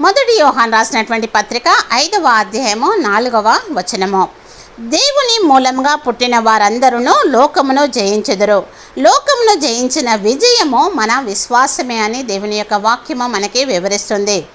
మొదటి యోహాన్ రాసినటువంటి పత్రిక ఐదవ అధ్యాయము నాలుగవ వచనము. దేవుని మూలంగా పుట్టిన వారందరూ లోకమును జయించెదరు. లోకమును జయించిన విజయము మన విశ్వాసమే అని దేవుని యొక్క వాక్యము మనకి వివరిస్తుంది.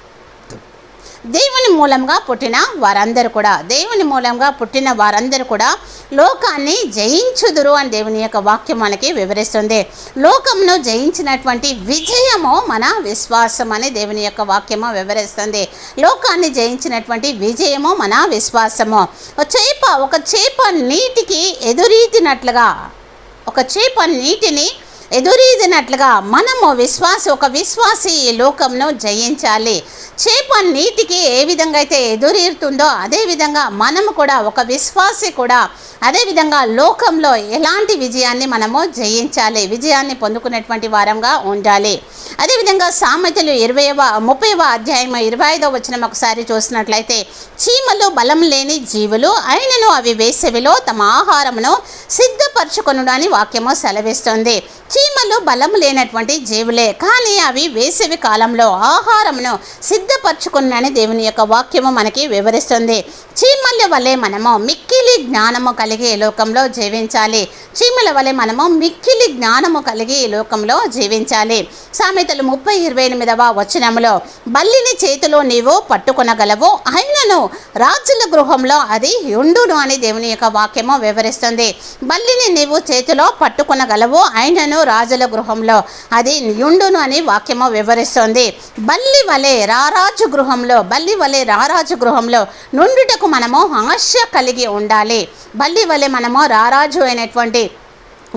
దేవుని మూలంగా పుట్టిన వారందరూ కూడా దేవుని మూలంగా పుట్టిన వారందరూ కూడా లోకాన్ని జయించుదురు అని దేవుని యొక్క వాక్యం మనకి వివరిస్తుంది. లోకంను జయించినటువంటి విజయము మన విశ్వాసం అని దేవుని యొక్క వాక్యము వివరిస్తుంది. లోకాన్ని జయించినటువంటి విజయము మన విశ్వాసము. ఒక చేప ఒక చేప నీటికి ఎదురీతినట్లుగా ఒక చేప నీటిని ఎదురీదినట్లుగా మనము విశ్వాసి ఒక విశ్వాసి ఈ లోకంను జయించాలి. చేప నీటికి ఏ విధంగా అయితే ఎదురీరుతుందో అదేవిధంగా మనము కూడా ఒక విశ్వాసి కూడా అదేవిధంగా లోకంలో ఎలాంటి విజయాన్ని మనము జయించాలి విజయాన్ని పొందుకునేటువంటి వారంగా ఉండాలి. అదేవిధంగా సామెతలు ఇరవైవ ముప్పైవ అధ్యాయం ఇరవై ఐదవ వచ్చిన ఒకసారి చూసినట్లయితే చీమలు బలం లేని జీవులు అయినను అవి వేసవిలో తమ ఆహారమును సిద్ధపరచుకొనుడని వాక్యము సెలవిస్తుంది. చీమలు బలం లేనటువంటి జీవులే. కానీ అవి వేసవి కాలంలో ఆహారమును సిద్ధపరచుకున్నని దేవుని యొక్క వాక్యము మనకి వివరిస్తుంది. చీమల వలె మనము మిక్కిలి జ్ఞానము కలిగి లోకంలో జీవించాలి. చీమల వలె మనము మిక్కిలి జ్ఞానము కలిగి లోకంలో జీవించాలి. సామెతలు ముప్పై ఇరవై ఎనిమిదవ వచనములో బల్లిని చేతిలో నీవు పట్టుకొనగలవు అయినను రాజుల గృహంలో అది ఉండును అని దేవుని యొక్క వాక్యము వివరిస్తుంది. బల్లిని నీవు చేతిలో పట్టుకొనగలవు అయినను రాజుల గృహంలో. అది యుండును అని వాక్యము వివరిస్తుంది. బల్లి వలె రారాజు గృహంలో బల్లి వలె రారాజు గృహంలో నుండుటకు మనము ఆశ కలిగి ఉండాలి. బల్లి వలె మనము రారాజు అయినటువంటి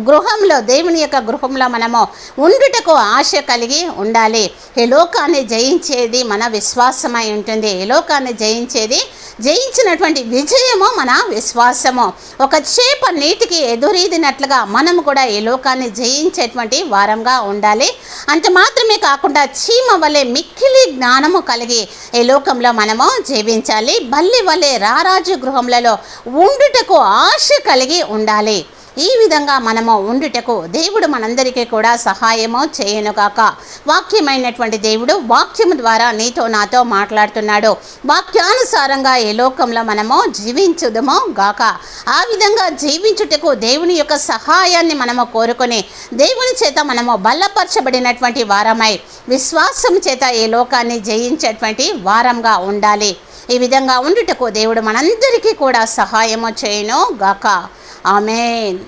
గృహంలో దేవుని యొక్క గృహంలో మనము ఉండుటకు ఆశ కలిగి ఉండాలి. ఈ లోకాన్ని జయించేది మన విశ్వాసమై ఉంటుంది. ఈ లోకాన్ని జయించేది జయించినటువంటి విజయము మన విశ్వాసము. ఒక చేప నీటికి ఎదురీదినట్లుగా మనము కూడా ఈ లోకాన్ని జయించేటువంటి వారంగా ఉండాలి. అంత మాత్రమే కాకుండా చీమ వలె మిక్కిలి జ్ఞానము కలిగి ఈ లోకంలో మనము జీవించాలి. బల్లి వలె రారాజు గృహములలో ఉండుటకు ఆశ కలిగి ఉండాలి. ఈ విధంగా మనము ఉండుటకు దేవుడు మనందరికీ కూడా సహాయము చేయనుగాక. వాక్యమైనటువంటి దేవుడు వాక్యము ద్వారా నీతో నాతో మాట్లాడుతున్నాడు. వాక్యానుసారంగా ఈ లోకంలో మనము జీవించుదమో గాక. ఆ విధంగా జీవించుటకు దేవుని యొక్క సహాయాన్ని మనము కోరుకొని దేవుని చేత మనము బలపరచబడినటువంటి వారమై విశ్వాసం చేత ఈ లోకాన్ని జయించేటువంటి వారంగా ఉండాలి. ఈ విధంగా ఉండుటకు దేవుడు మనందరికీ కూడా సహాయము చేయను గాక ఆమెన్.